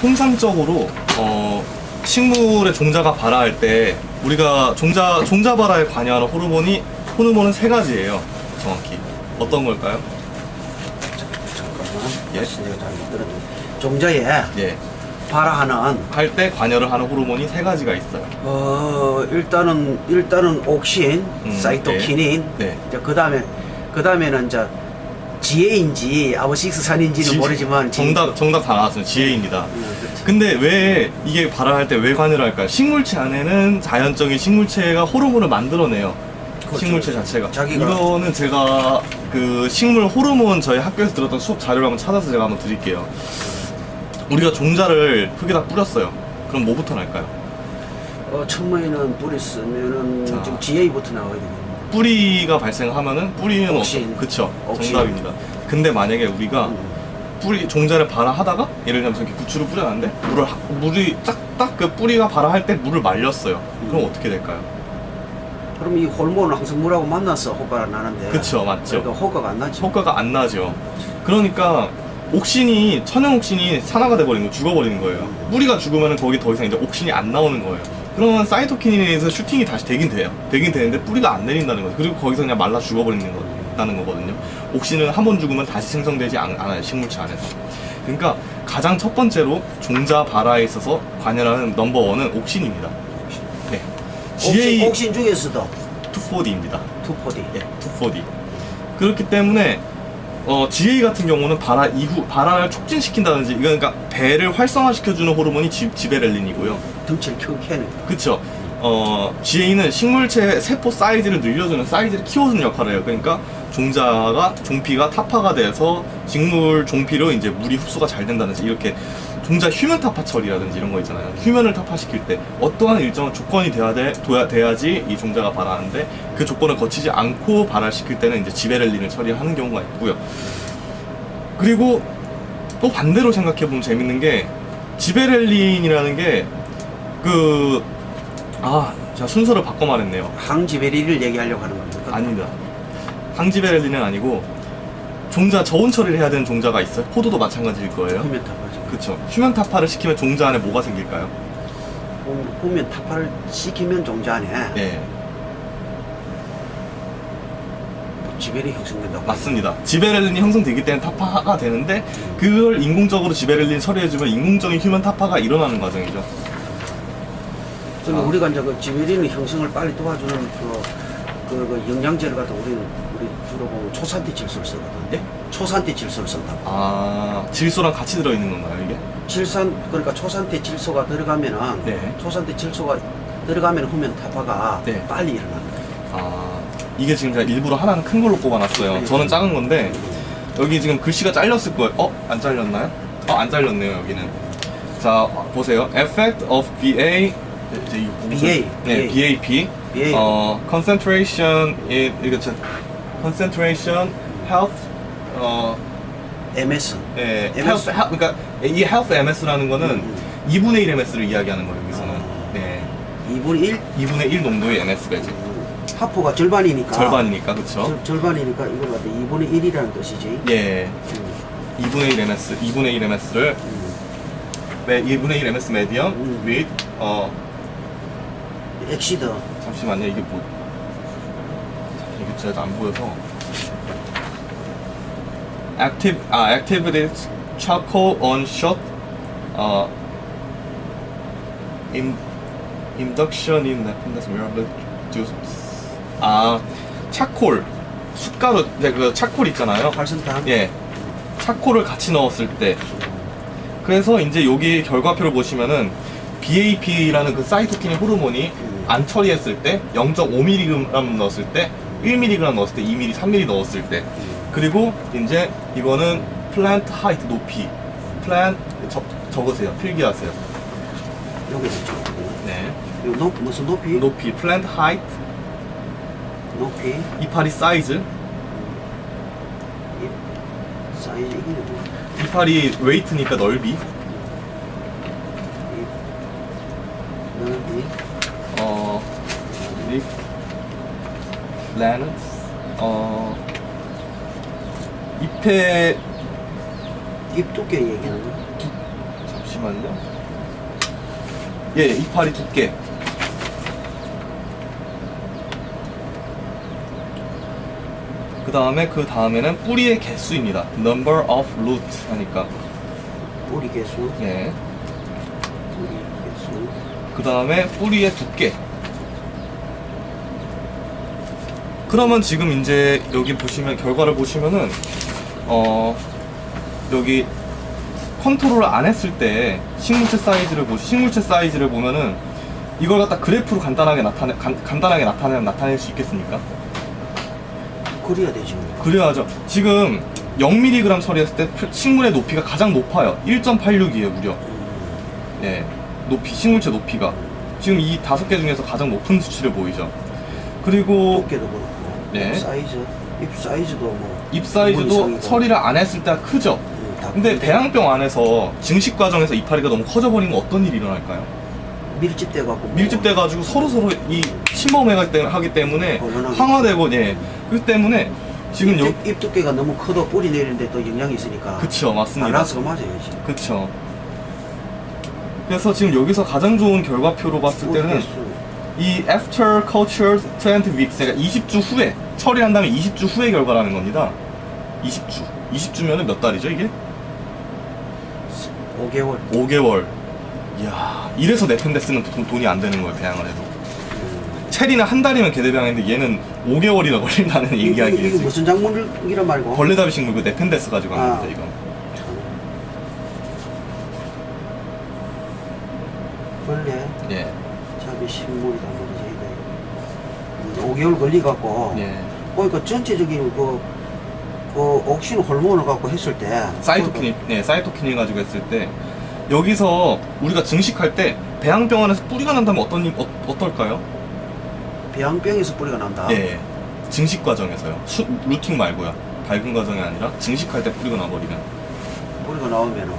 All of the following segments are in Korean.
통상적으로 어, 식물의 종자가 발화할 때 우리가 종자 종자 발화에 관여하는 호르몬이 호르몬은 세 가지예요. 정확히 어떤 걸까요? 잠깐만. 예? 다시 내가 잘못 들었네. 종자에 예, 발화하는 할 때 관여를 하는 호르몬이 세 가지가 있어요. 어 일단은 일단은 옥신, 음, 사이토키닌, 네. 이제 그 다음에 그 다음에는 이제 지혜인지 아버식스 산인지는 지- 모르지만 지- 정답 정답 다 나왔습니다. 지혜입니다. 음, 그렇지. 근데 왜 이게 발화할 때 왜 관여를 할까 요? 식물체 안에는 자연적인 식물체가 호르몬을 만들어내요. 그렇죠. 식물체 자체가. 자기가- 이거는 제가 그 식물 호르몬 저희 학교에서 들었던 수업 자료를 한번 찾아서 제가 한번 드릴게요. 우리가 종자를 흙에다 뿌렸어요. 그럼 뭐부터 날까요? 어, 천만에는 뿌리 쓰면은 자. 지금 지혜부터 나와야 되겠네. 뿌리가 발생하면은 뿌리는. 어떤 그쵸 옥신. 정답입니다. 근데 만약에 우리가 음. 뿌리 종자를 발화하다가 예를 들면 이렇게 부추를 뿌려놨는데 물을 하- 물이 딱딱 그 뿌리가 발화할 때 물을 말렸어요. 그럼 음. 어떻게 될까요? 그럼 이 호르몬은 항상 물하고 만나서 효과가 나는데 그쵸, 맞죠. 그러니까 효과가 안 나지. 효과가 안 나죠. 그러니까 옥신이 천연 옥신이 산화가 돼버리는 거 죽어버리는 거예요. 뿌리가 죽으면 거기 더 이상 이제 옥신이 안 나오는 거예요. 그러면 사이토키닌에서 슈팅이 다시 되긴 돼요. 되긴 되는데 뿌리가 안 내린다는 거죠. 그리고 거기서 그냥 말라 죽어버리는 거다는 거거든요. 옥신은 한 번 죽으면 다시 생성되지 않, 않아요. 식물체 안에서. 그러니까 가장 첫 번째로 종자 발화에 있어서 관여하는 넘버 원은 옥신입니다. 네. 옥신, GA 옥신 중에서도 2,4-D입니다. 투포디. 예, 2,4-D. 그렇기 때문에 어, GA 같은 경우는 발화 이후 발화를 촉진시킨다든지 그러니까 배를 활성화시켜주는 호르몬이 지, 지베렐린이고요. 덩치를 켜 캐는. 그쵸? 어, GA는 식물체 세포 사이즈를 늘려주는 사이즈를 키워주는 역할을 해요. 그러니까 종자가 종피가 타파가 돼서 식물 종피로 이제 물이 흡수가 잘 된다든지 이렇게 종자 휴면 타파 처리라든지 이런 거 있잖아요. 휴면을 타파시킬 때 어떠한 일정한 조건이 돼야 돼, 둬야, 돼야지 이 종자가 발화하는데 그 조건을 거치지 않고 발화시킬 때는 이제 지베렐린을 처리하는 경우가 있고요. 그리고 또 반대로 생각해 보면 재밌는 게 지베렐린이라는 게 그 아, 제가 순서를 바꿔 말했네요. 항지베리를 얘기하려고 하는 겁니다. 아닙니다. 항지베렐린은 아니고 종자 저온 처리를 해야 되는 종자가 있어요. 포도도 마찬가지일 거예요. 후면 타파지. 그쵸. 휴면 타파를 시키면 종자 안에 뭐가 생길까요? 후면 타파를 시키면 종자 안에 예, 지베리 형성된다고. 맞습니다. 지베렐린이 형성되기 때문에 타파가 되는데 그걸 인공적으로 지베렐린 처리해주면 인공적인 휴면 타파가 일어나는 과정이죠. 그러면 아. 우리가 이제 그 지베리는 형성을 빨리 도와주는 그, 그, 그 영양제를 갖다 우리는 우리 주로 보면 초산대 질소를 쓰거든. 예? 초산대 질소를 쓴다고. 아, 질소랑 같이 들어있는 건가요, 이게? 질산 그러니까 초산대 질소가 들어가면은 네. 초산대 질소가 들어가면 후면 타파가 네. 빨리 일어난다. 아, 이게 지금 제가 일부러 하나는 큰 걸로 뽑아놨어요. 저는 작은 건데, 여기 지금 글씨가 잘렸을 거예요. 어? 안 잘렸나요? 어, 안 잘렸네요, 여기는. 자, 보세요. Effect of BA. 이제 이거 무슨- BA, 네, BAP. BA. 어, concentration, in, 이거 저, concentration, health, 어, MS. 예, MS. health, he- 그러니까 이 health MS라는 거는 음. 2분의 1 MS를 이야기하는 거예요, 여기서는. 아. 네. 2분의 1? 2분의 1 농도의 MS 배지. 하프가 절반이니까. 절반이니까, 그쵸? 절, 절반이니까 이걸 갖다 2분의 1이라는 뜻이지. 예. 음, 2분의 1 MS, 2분의 1 MS를 음. 2분의 1 MS medium 음. with 어 엑시드. 잠시만요 이게 뭐 이게 제가 안 보여서. Active 아 activity charcoal on shot 어 in, induction in happiness miracle juice. 아 차콜 숯가루 이제 그 차콜 있잖아요. 활성탄. 예. 차콜을 같이 넣었을 때. 그래서 이제 여기 결과표를 보시면은 BAP라는 그 사이토키닌 호르몬이 안 처리했을 때 0.5mg 넣었을 때 1mg 넣었을 때 2mg, 3mg 넣었을 때 그리고 이제 이거는 플랜트 하이트 높이 플랜 적, 적으세요 필기하세요 여기 있죠. 네요 높, 무슨 높이? 높이 플랜트 하이트 높이. 이파리 사이즈 이 사이즈 이게 뭐? 이파리 웨이트니까 넓이. 어 리프 플래닛 어 잎의 잎 두께 얘기하는 거. 잠시 잠시만요. 예, 이파리 두께. 그 다음에 그 다음에는 뿌리의 개수입니다. Number of root 하니까. 뿌리 개수, 예. 뿌리 개수. 그 다음에 뿌리의 두께. 그러면 지금 이제 여기 보시면 결과를 보시면은 어 여기 컨트롤을 안 했을 때 식물체 사이즈를 보 식물체 사이즈를 보면은 이걸 갖다 그래프로 간단하게 나타내 간, 간단하게 나타내 나타낼 수 있겠습니까? 그래야 되지. 뭐. 그래야죠. 지금 0mg 처리했을 때 표- 식물의 높이가 가장 높아요. 1.86이에요 무려. 음, 예, 높이 식물체 높이가 지금 이 다섯 개 중에서 가장 높은 수치를 보이죠. 그리고 두께도 그렇고. 네. 잎 사이즈, 잎 사이즈도 뭐. 잎 사이즈도. 처리를 안 했을 때가 크죠. 음, 다 근데 배양병 안에서 증식 과정에서 이파리가 너무 커져버리면 어떤 일이 일어날까요? 밀집돼 갖고. 뭐 밀집돼가지고 서로 서로 이 침범하기 때문에 하기 때문에 곤란하겠죠. 항화되고 예, 그 때문에 지금 여 잎, 잎 두께가 너무 커도 뿌리 내리는데 또 영향이 있으니까. 그쵸 맞습니다. 밸런스가 맞아야지. 그쵸. 그래서 지금 여기서 가장 좋은 결과표로 봤을 뿌리 때는. 이 after culture 20 weeks, 그러니까 20주 후에 처리한 다음에 20주 후의 결과라는 겁니다. 20주. 20주면은 몇 달이죠 이게? 5개월. 5개월. 이야, 이래서 네펜데스는 돈, 돈이 안 되는 거예요 배양을 해도. 음. 체리는 한 달이면 개대병인데 얘는 5개월이나 걸린다는 이게, 이게 이야기예요. 무슨 작물이란 말고? 벌레잡이 식물 그 네펜데스 가지고 하는 아. 이건. 이게. 음, 5개월 걸리갖고. 예. 그러니까 전체적인 그, 그 옥신 호르몬을 갖고 했을 때. 사이토키닌, 네, 사이토키닌 가지고 했을 때 여기서 우리가 증식할 때 배양병원에서 뿌리가 난다면 어떤 일- 어, 어떨까요? 배양병에서 뿌리가 난다. 예, 증식 과정에서요. 수, 루팅 말고요. 밝은 과정이 아니라 증식할 때 뿌리가 나버리면. 뿌리가 나오면은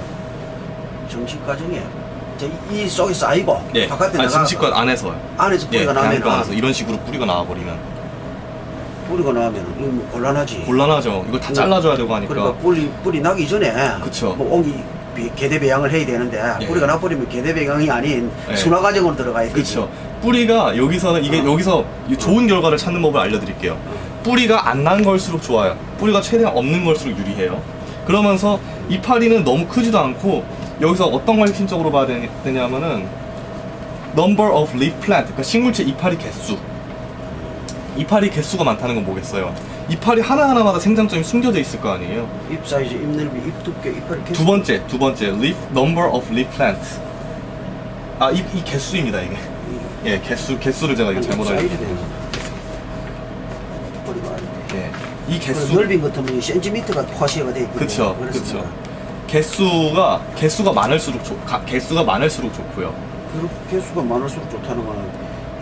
정식 과정에 이 속에서 아니고 예, 바깥에 아니, 나가 증식과 안에서요. 안에서 예, 뿌리가 나면 배양병원에서 이런 식으로 뿌리가 나와버리면 뿌리가 나오면 이거 뭐 곤란하지. 곤란하죠. 이걸 다 잘라줘야 되고 하니까. 그러니까 뿌리 뿌리 나기 전에 그쵸. 뭐 옹이 비- 개대 배양을 해야 되는데 예. 뿌리가 나버리면 개대 배양이 아닌 예. 순화 과정으로 들어가야 되지. 그렇죠. 뿌리가 여기서는 이게 어. 여기서 이 좋은 결과를 찾는 법을 알려드릴게요. 뿌리가 안 난 걸수록 좋아요. 뿌리가 최대한 없는 걸수록 유리해요. 그러면서 이파리는 너무 크지도 않고 여기서 어떤 걸 핵심적으로 봐야 되냐- 되냐면은 number of leaf plant, 그러니까 식물체 이파리 개수. 이파리 개수가 많다는 건 뭐겠어요? 이파리 하나하나마다 생장점이 숨겨져 있을 거 아니에요. 잎 사이즈, 잎 넓이, 잎 두께, 이파리 개수. 두 번째, 두 번째, leaf number of leaf plant. 아, 이, 이 개수입니다, 이게. 이- 예, 개수, 개수를 제가 이거 잎 잘못 알고. 예, 이그 개수. 넓인 것 같으면 센티미터가 과시가 돼 있거든요. 그쵸, 그래서 그쵸. 개수가 개수가 많을수록 좋, 가- 개수가 많을수록 좋고요. 그 개수가 많을수록 좋다는 거는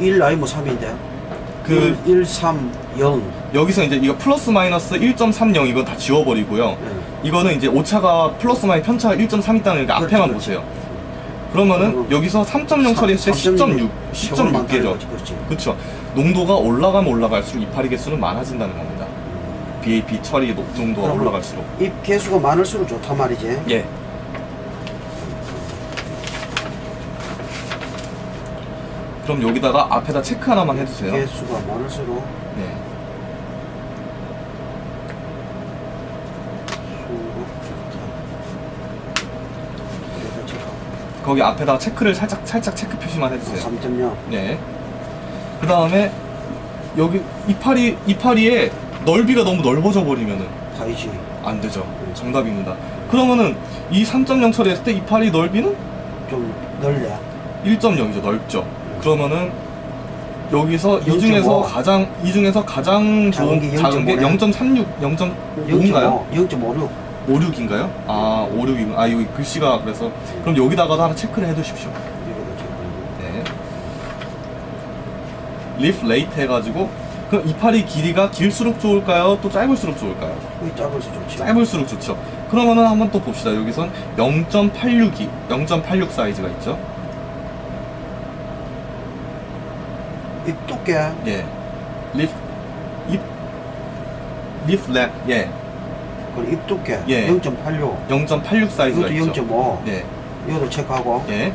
1 아니면 3인데 그 1, 1 3, 0 여기서 이제 이거 플러스 마이너스 1.30 이건 다 지워버리고요. 네. 이거는 이제 오차가 플러스 마이너스 편차가 1.3 있다는 게 그렇죠, 앞에만 그렇죠. 보세요. 그러면은 그리고 여기서 3.0 처리했을 때 10.6, 10.6개죠. 그렇지. 그렇죠. 농도가 올라가면 올라갈수록 이파리 개수는 많아진다는 겁니다. BAP 처리 농- 농도가 그럼 올라갈수록. 잎 개수가 많을수록 좋단 말이지. 예. 그럼 여기다가 앞에다 체크 하나만 해주세요. 개수가 많을수록 네. 수록 좋다. 거기 앞에다가 체크를 살짝 살짝 체크 표시만 해주세요. 3.0 네. 그 다음에 여기 이파리 이파리의 넓이가 너무 넓어져 버리면은 파이지 안 되죠. 정답입니다. 그러면은 이 3.0 처리했을 때 이파리 넓이는 좀 넓네. 1.0이죠. 넓죠. 그러면은 여기서 이 0.5. 중에서 가장 이 중에서 가장 작은 좋은 게 작은 게0.5 0.36, 0.5인가요? 0.56 56인가요? 아, 56인. 아, 여기 글씨가 그래서 그럼 여기다가도 하나 체크를 해 두십시오. 네. 리프 레이트 해 가지고 그럼 이파리 길이가 길수록 좋을까요? 또 짧을수록 좋을까요? 작을수 좋지. 짧을수록 좋죠. 그러면은 한번 또 봅시다. 여기선 0.862, 0.86 사이즈가 있죠. 잎 두께 예. 리프 잎 리프 랩 예. 그리고 잎 두께 예. 0.86 0.86 사이즈가 이것도 있죠. 0.5 네. 이것도 체크하고 예,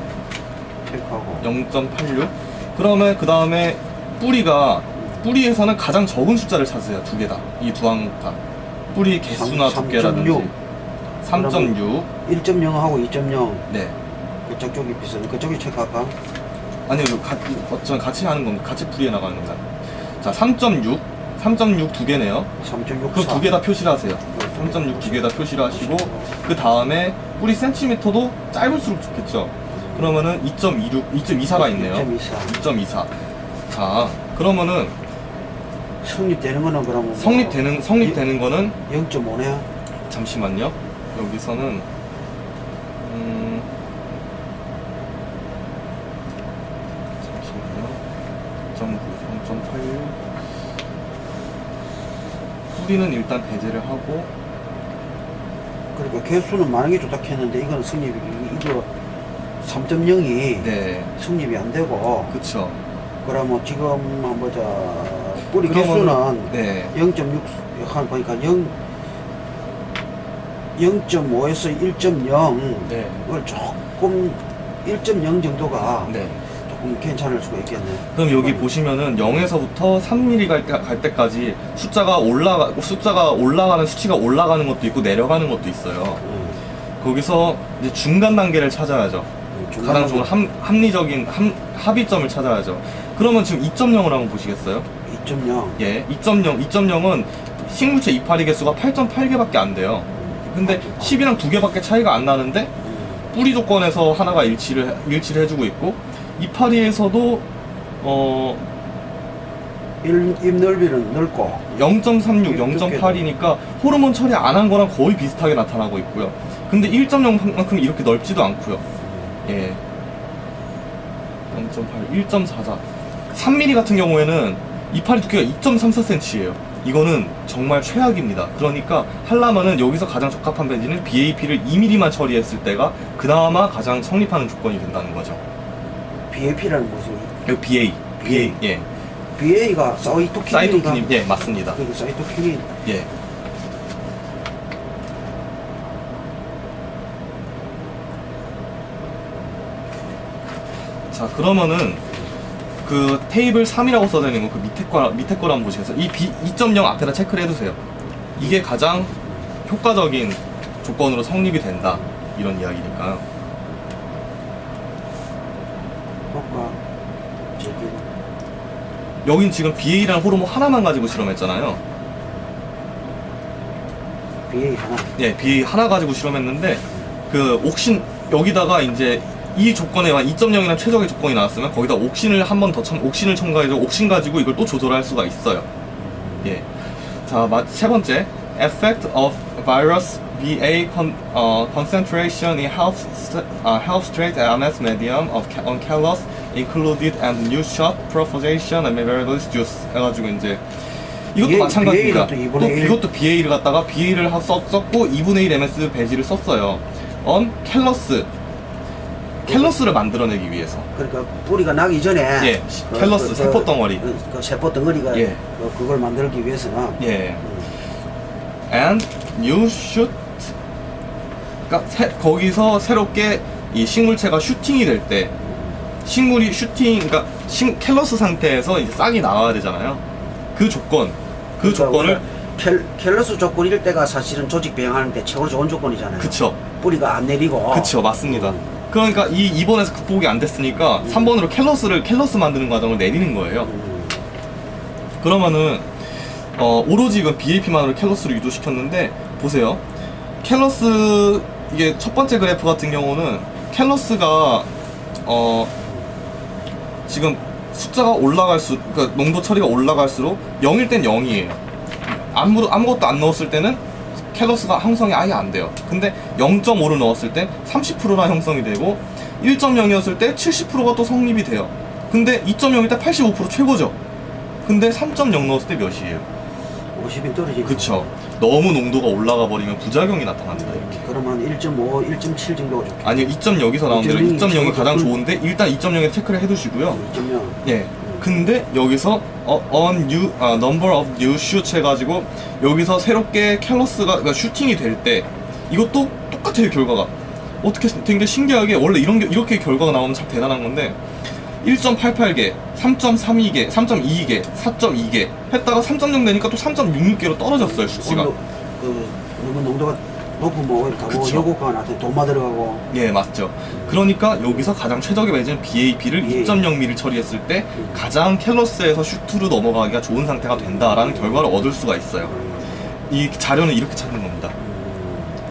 체크하고 0.86. 그러면 그 다음에 뿌리가 뿌리에서는 가장 적은 숫자를 찾으세요. 두 개 다. 이 두 항가. 뿌리 개수나 삼- 두께라든지. 3.6. 1.0하고 2.0 네. 그쪽이 비슷해 그쪽이 체크할까? 아니요, 이거 가, 어쩌면 같이 하는 겁니다. 같이 뿌리에 나가는 겁니다. 자, 3.6. 3.6 두 개네요. 3.64 그럼 두 개 다 표시를 하세요. 3.6 두 개 다 표시를 하시고, 그 다음에 뿌리 센티미터도 짧을수록 좋겠죠. 그러면은 2.26, 2.24가 있네요. 2.24 2.24. 자, 그러면은 성립되는 거는 그러면 뭐 성립되는, 성립되는 거는? 0.5네요. 잠시만요. 여기서는 음 잠시만요. 0.9, 0.86 뿌리는 일단 배제를 하고. 그러니까 개수는 많은 게 좋다 했는데 이거는 성립이 이- 이거 3.0이 네, 성립이 안 되고. 그쵸. 그러면 지금 한번 보자 뿌리 개수는 네, 0.6 한 보니까 0 0.5에서 1.0 네, 조금 1.0 정도가 네. 조금 괜찮을 수가 있겠네. 그럼 여기 보시면은 0에서부터 3mm 갈, 때, 갈 때까지 숫자가 올라가 숫자가 올라가는 수치가 올라가는 것도 있고 내려가는 것도 있어요. 음, 거기서 이제 중간 단계를 찾아야죠. 가장 좋은 합, 합리적인 합, 합의점을 찾아야죠. 그러면 지금 2.0을 한번 보시겠어요? 2.0. 예, 2.0, 2.0은 식물체 이파리 개수가 8.8개밖에 안 돼요. 근데 10이랑 두 개밖에 차이가 안 나는데 음, 뿌리 조건에서 하나가 일치를 일치를 해주고 있고 이파리에서도 어 일- 입 넓이는 넓고 0.36, 0.8이니까 호르몬 처리 안 한 거랑 거의 비슷하게 나타나고 있고요. 근데 1.0만큼 이렇게 넓지도 않고요. 예. 0.8, 1.44. 3mm 같은 경우에는 이파리 두께가 2.34cm예요. 이거는 정말 최악입니다. 그러니까 하려면은 여기서 가장 적합한 벤지는 BAP를 2mm만 처리했을 때가 그나마 가장 성립하는 조건이 된다는 거죠. BAP라는 뭐지? 여기 BA, BA, 예. BA가 사이토키닌인가? 사이토키닌, 예, 맞습니다. 그리고 사이토키닌 예. 자 그러면은 그 테이블 3이라고 써져 있는 거 그 밑에 거 밑에 거를 한번 보시겠어요? 이 B 2.0 앞에다 체크를 해두세요. 이게 가장 효과적인 조건으로 성립이 된다 이런 이야기니까요. 효과 제기 여긴 지금 BA라는 호르몬 하나만 가지고 실험했잖아요. BA 하나. 예, BA 하나 가지고 실험했는데 그 옥신 여기다가 이제 이 조건에 만 2.0이라는 최적의 조건이 나왔으면 거기다 옥신을 한 번 더 첨, 옥신을 첨가해서 옥신 가지고 이걸 또 조절할 수가 있어요. 예. 자, 마- 세 번째. Effect of virus VA con, 어, concentration in health, st- 아, health straight MS medium of on callus included and new shot propagation and various juice 해가지고 이제 이것도 BA 마찬가지입니다. 또 또, 2분의 1. 이것도 BA를 갖다가 BA를 썼고 2분의 1 MS 배지를 썼어요. on 캘러스 캘러스를 만들어내기 위해서. 그러니까 뿌리가 나기 전에 예, 캘러스, 세포 덩어리. 그, 그 세포 덩어리가 예. 그, 그걸 만들기 위해서는 예. and you shoot. 그러니까 새- 거기서 새롭게 이 식물체가 슈팅이 될 때 식물이 슈팅, 그러니까 식- 캘러스 상태에서 이제 싹이 나와야 되잖아요. 그 조건, 그 그러니까 조건을 캘, 캘러스 조건일 때가 사실은 조직 배양하는데 최고 좋은 조건이잖아요. 그쵸, 뿌리가 안 내리고. 그쵸, 맞습니다. 그러니까 이 2번에서 극복이 안 됐으니까 3번으로 캘러스를 캘러스 만드는 과정을 내리는 거예요. 음, 그러면은 어, 오로지 이건 BAP만으로 캘러스를 유도시켰는데 보세요. 캘러스 이게 첫 번째 그래프 같은 경우는 캘러스가 어 지금 숫자가 올라갈수 그러니까 농도 처리가 올라갈수록 0일 땐 0이에요. 아무 아무것도 안 넣었을 때는 캘러스가 형성이 아예 안 돼요. 근데 0.5를 넣었을 때 30%나 형성이 되고 1.0이었을 때 70%가 또 성립이 돼요. 근데 2.0일 때 85% 최고죠. 근데 3.0 넣었을 때 몇이에요? 50이 떨어지고. 그쵸. 너무 농도가 올라가 버리면 부작용이 나타납니다, 이렇게. 그러면 1.5, 1.7 정도가 좋겠다. 아니요, 2.0에서 나온 대로 2.0이 2.0이 가장. 좋은데, 일단 2.0에 체크를 해두시고요. 2.0. 예. 근데 여기서 어, on new, 아, number of new shoots 해가지고 여기서 새롭게 캘러스가 그러니까 슈팅이 될 때 이것도 똑같아요 결과가 어떻게 된게 신기하게 원래 이런 게 이렇게 결과가 나오면 참 대단한 건데 1.88개, 3.32개, 3.22개, 4.2개 했다가 3.0 되니까 또 3.66개로 떨어졌어요 수치가. 오늘 그 너무 농도가 뭐 이렇게 뭐 그쵸. 나한테 도마 들어가고 예, 맞죠. 그러니까 여기서 가장 최적의 배지는 BAP를 예. 2.0mm 처리했을 때 가장 캘러스에서 슈트로 넘어가기가 좋은 상태가 된다라는 결과를 얻을 수가 있어요. 이 자료는 이렇게 찾는 겁니다.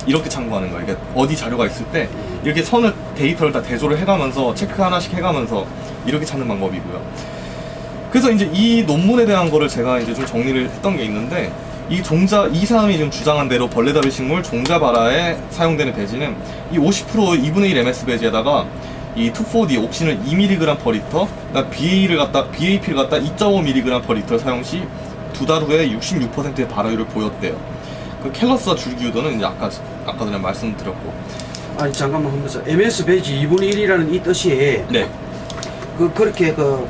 이렇게 참고하는 거예요. 이게 어디 자료가 있을 때 이렇게 선을 데이터를 다 대조를 해가면서 체크 하나씩 해가면서 이렇게 찾는 방법이고요. 그래서 이제 이 논문에 대한 거를 제가 이제 좀 정리를 했던 게 있는데 이 종자 이 사람이 지금 주장한 대로 벌레다비 식물 종자 발화에 사용되는 배지는 이 50% 2분의 1 MS 배지에다가 이 2,4-D 옥신을 2mg per 리터, 그러니까 BA를 갖다 BAP를 갖다 2.5mg per 리터 사용 시 두 달 후에 66%의 발화율을 보였대요. 그 켈러스와 줄기 유도는 이제 아까 아까 전에 말씀드렸고, 아니 잠깐만 하면서 MS 배지 2분의 1이라는 이 뜻이 네, 그 그렇게 그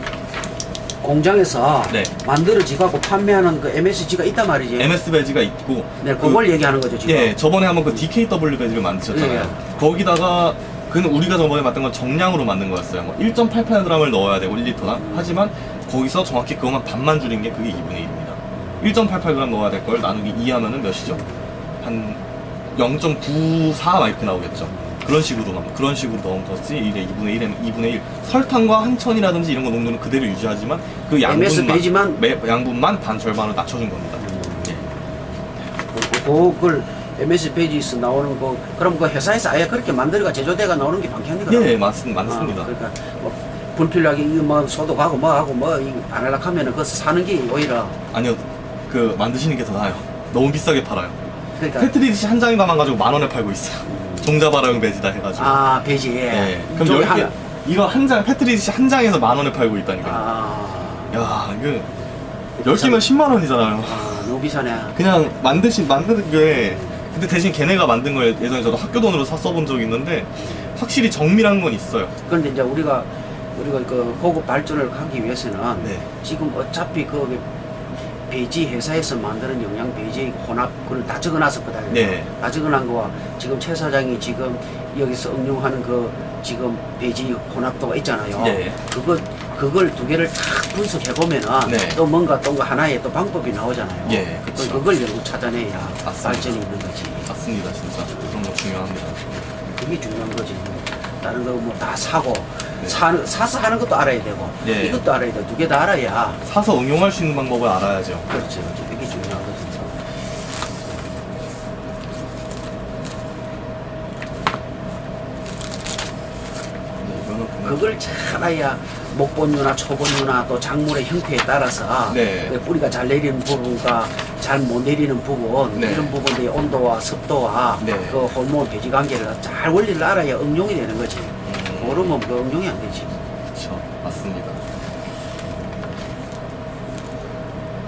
공장에서 네. 만들어지고 판매하는 그 MSG가 있단 말이지. MS 배지가 있고, 네, 그걸 얘기하는 거죠 지금. 예, 저번에 한번 그 DKW 배지를 만드셨잖아요. 예. 거기다가 그는 우리가 저번에 만든 건 정량으로 만든 거였어요. 뭐 1.88g을 넣어야 되고 1리터당. 하지만 거기서 정확히 그것만 반만 줄인 게 그게 2분의 1입니다. 1.88g 넣어야 될 걸 나누기 2 하면은 몇이죠? 한 0.94 마이크 나오겠죠. 그런 식으로 만- 그런 식으로 넣은 것이 이제 2분의 1에 2분의 1. 설탕과 한천이라든지 이런 거 농도는 그대로 유지하지만 그 MS 양분만 배지만? 매- 양분만 반 절반으로 낮춰준 겁니다. 예. 그- 그걸 MS 배지에서 나오는 거 그럼 그 회사에서 아예 그렇게 만들어가 제조대가 나오는 게 방편이거든. 예, 맞, 맞습니다. 아, 그러니까 뭐 불필요하게 이거 뭐 소독하고 뭐 하고 뭐안 하려고 하면은 그거 사는 게 오히려 아니요, 그 만드시는 게 더 나아요. 너무 비싸게 팔아요. 그러니까 페트리디시 한 장에 담아가지고 만 원에 팔고 있어요. 종자발화용 배지다 해가지고. 아 배지. 예. 그럼 저기 열 개, 하나- 이거 한 장, 페트리디시 한 장에서 만 원에 팔고 있다니까. 요 아, 야, 이거 열 개면 10만 원이잖아요. 아 비싸네. 그냥 만드신 만드는 게 근데 대신 걔네가 만든 걸 예전에 저도 학교 돈으로 사 써본 적이 있는데 확실히 정밀한 건 있어요. 그런데 이제 우리가 우리가 그 고급 발전을 하기 위해서는 네. 지금 어차피 그 배지 회사에서 만드는 영양 배지 혼합 그걸 다 적어놨었거든요. 네. 다 적어놓은 거와 지금 최 사장이 지금 여기서 응용하는 그 지금 배지 혼합도가 있잖아요. 네. 그거 그걸 두 개를 다 분석해 보면은 네. 또 뭔가 또 하나의 또 방법이 나오잖아요. 예, 또 그쵸. 그걸 결국 찾아내야 맞습니다. 발전이 있는 거지. 맞습니다, 진짜 그런 거 중요합니다. 그게 중요한 거지. 다른 거 뭐 다 사고 네. 사, 사서 하는 것도 알아야 되고 예. 이것도 알아야 돼. 두개 다 알아야 사서 응용할 수 있는 방법을 알아야죠. 되게 중요한 거지. 네, 이거는 그냥 그걸 잘 알아야 목본류나 초본류나 또 작물의 형태에 따라서 네. 그 뿌리가 잘 내리는 부분과 잘 못 내리는 부분 네. 이런 부분들의 온도와 습도와 네. 그 호르몬 배지 관계를 잘 원리를 알아야 응용이 되는 거지. 음, 모르면 그 응용이 안 되지. 그렇죠, 맞습니다.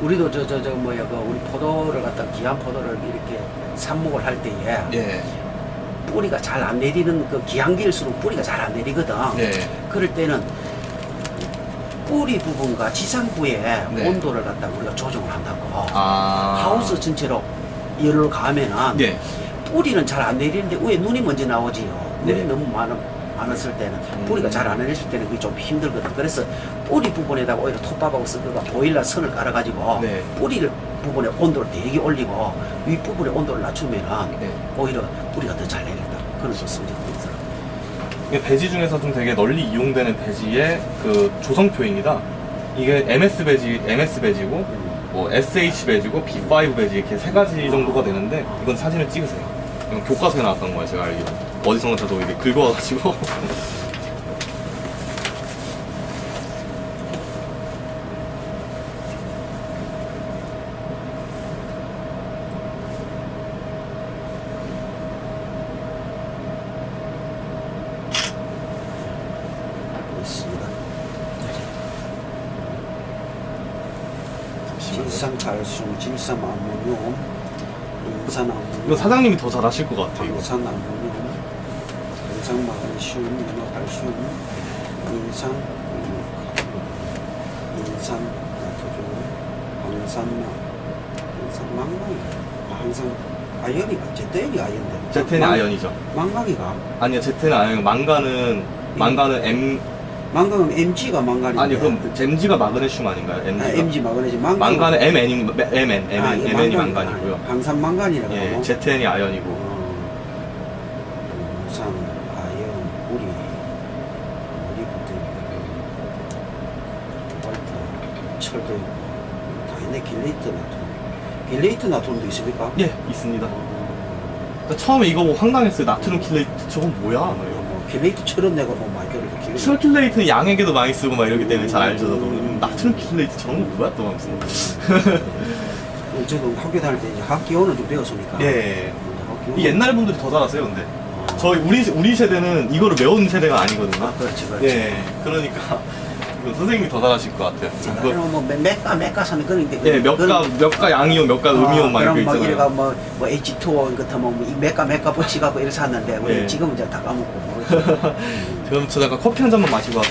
우리도 저 저 저 뭐야 그 우리 포도를 갖다 귀한 포도를 이렇게 삽목을 할 때에 예, 뿌리가 잘 안 내리는 그 기한기일수록 뿌리가 잘 안 내리거든. 예, 그럴 때는 뿌리 부분과 지상부의 네. 온도를 갖다 우리가 조정을 한다고. 아, 하우스 전체로 열을 가하면은 예, 뿌리는 잘 안 내리는데 위에 눈이 먼저 나오지요. 눈이 네. 너무 많아, 많았을 때는 음. 뿌리가 잘 안 내렸을 때는 그게 좀 힘들거든. 그래서 뿌리 부분에다가 오히려 톱밥하고 섞어가 보일러 선을 깔아가지고 네. 뿌리를 부분에 온도를 되게 올리고 윗 부분에 온도를 낮추면은 네. 오히려 뿌리가 더 잘 내린다. 그런 있어요. 이게 배지 중에서 좀 되게 널리 이용되는 배지의 그 조성 표입니다. 이게 MS 배지, MS 배지고, 뭐 SH 배지고, B5 배지 이렇게 세 가지 정도가 되는데 이건 사진을 찍으세요. 교과서에 나왔던 거예요, 제가 알기로. 어디선가 저도 이게 긁어와가지고. 있습니다. 질산칼슘, 질산아모늄, 인산아모늄, 이거 사장님이 더 잘하실 것 같아요. 이거. 인산, 인산, 황산, 아연이가 제때연이 아연데. 제텐이 망- 아연이죠. 망강이가 아니요, 제텐은 아연. 망가는 망가는 M 망강은 MG가 망간인데. 아니 그럼 젠지가 마그네슘 아닌가요? 아, MG가. MG 마그네슘 망간. 망가는 MN인 MN MN 아, 이게 MN이 망간, 망간이고요. 아, 항상 망간이라고. 예, 하고. 제텐이 아연이고. 어, 우산, 아연, 우리, 우리 붙으니까 월터, 철도 있고 다 있네. 길레이트 나톤. 길레이트 나톤도 있습니까? 예, 있습니다. 어, 그러니까 처음에 이거 보고 황당했어요. 나트륨 킬레이트 저건 뭐야? 막 이러고. 뭐 길레이트처럼 내가 뭐 많이 들어도 기억이 킬레이트는 양에게도 많이 쓰고 막 이러기 때문에 잘 알죠. 저도. 음. 나트륨 킬레이트 저런 거 뭐야 또 하면서. 어, 저도 학교 다닐 때 이제 학기호는 좀 배웠으니까. 예. 이 옛날 분들이 더 잘하세요, 근데. 어. 저희 우리 우리 세대는 이거를 외운 세대가 아니거든요. 아, 그렇지, 그렇지. 예. 그러니까 선생님이 더 잘하실 것 같아요. 그거- 그럼 뭐 맥가 맥가사는 그런 데 예, 몇가 몇가 양이온, 몇가 음이온 막 그럼 이렇게 뭐 이래가 있잖아요. 뭐, 뭐 H2O 같은 뭐이 맥가 맥가 붙이갖고 이렇게 샀는데 우리 예. 지금은 이제 다 까먹고 모르죠. 그럼 저 잠깐 커피 한 잔만 마시고 와서